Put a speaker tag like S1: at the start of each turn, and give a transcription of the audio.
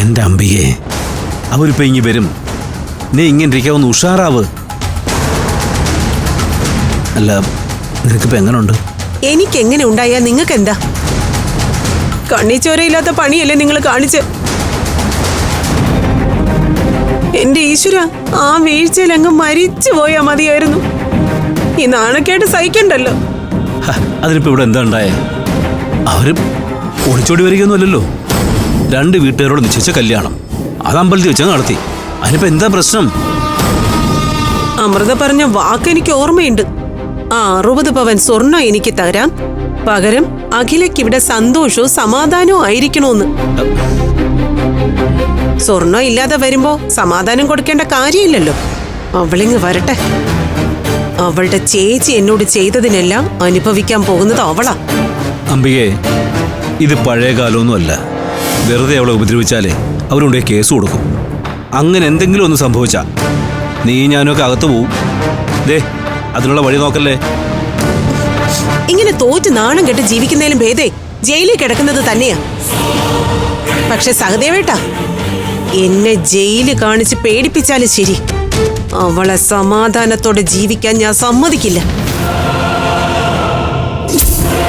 S1: എന്റെ അമ്പിയെ. അവരിപ്പോ ഇങ്ങി വരും. നീ ഇങ്ങനെ ഒന്ന് ഉഷാറാവ്. അല്ല നിനക്കിപ്പോ എങ്ങനുണ്ട്?
S2: എനിക്ക് എങ്ങനെ ഉണ്ടായാ നിങ്ങൾക്ക് എന്താ കണ്ണീച്ചോരയില്ലാത്ത പണിയല്ലേ നിങ്ങൾ കാണിച്ച്. എന്റെ ഈശ്വര ആ വീഴ്ചയിൽ അങ്ങ് മരിച്ചു പോയാ മതിയായിരുന്നു. ഈ നാണക്കേട്ട് സഹിക്കണ്ടല്ലോ.
S1: അതിനിപ്പോ ഇവിടെ എന്താ ഉണ്ടായേ? അവർ ഒളിച്ചോടി വരികയൊന്നുമല്ലല്ലോ രണ്ട് വീട്ടുകാരോട് നിശ്ചയിച്ച കല്യാണം. അത് അമ്പലത്തിൽ വെച്ച് നടത്തി. അതിനിപ്പോ എന്താ പ്രശ്നം?
S2: അമൃത പറഞ്ഞ വാക്ക് എനിക്ക് ഓർമ്മയുണ്ട്. ആ അറുപത് പവൻ സ്വർണം എനിക്ക് തരാം. പകരം അഖിലയ്ക്ക് ഇവിടെ സന്തോഷവും സമാധാനവും ആയിരിക്കണോന്ന്. സ്വർണം ഇല്ലാതെ വരുമ്പോ സമാധാനം കൊടുക്കേണ്ട കാര്യമില്ലല്ലോ. അവളിങ്ങ് വരട്ടെ. അവളുടെ ചേച്ചി എന്നോട് ചെയ്തതിനെല്ലാം അനുഭവിക്കാൻ പോകുന്നത് അവളാ.
S1: അമ്പികെ ഇത് പഴയ കാലമൊന്നുമല്ല വെറുതെ അവളെ ഉപദ്രവിച്ചാലേ അവരുണ്ടേ കേസ് കൊടുക്കും. അങ്ങനെ എന്തെങ്കിലും ഒന്ന് സംഭവിച്ചാ നീ ഞാനൊക്കെ അകത്തു പോവും. ദേ അതിനുള്ള വഴി നോക്കല്ലേ?
S2: ഇങ്ങനെ തോറ്റ് നാണം കെട്ട് ജീവിക്കുന്നതിലും ഭേദേ ജയിലിൽ കിടക്കുന്നത് തന്നെയാ. പക്ഷെ സഹദേവേട്ടാ എന്നെ ജയിൽ കാണിച്ച് പേടിപ്പിച്ചാലും ശരി. അവളെ സമാധാനത്തോടെ ജീവിക്കാൻ ഞാൻ സമ്മതിക്കില്ല.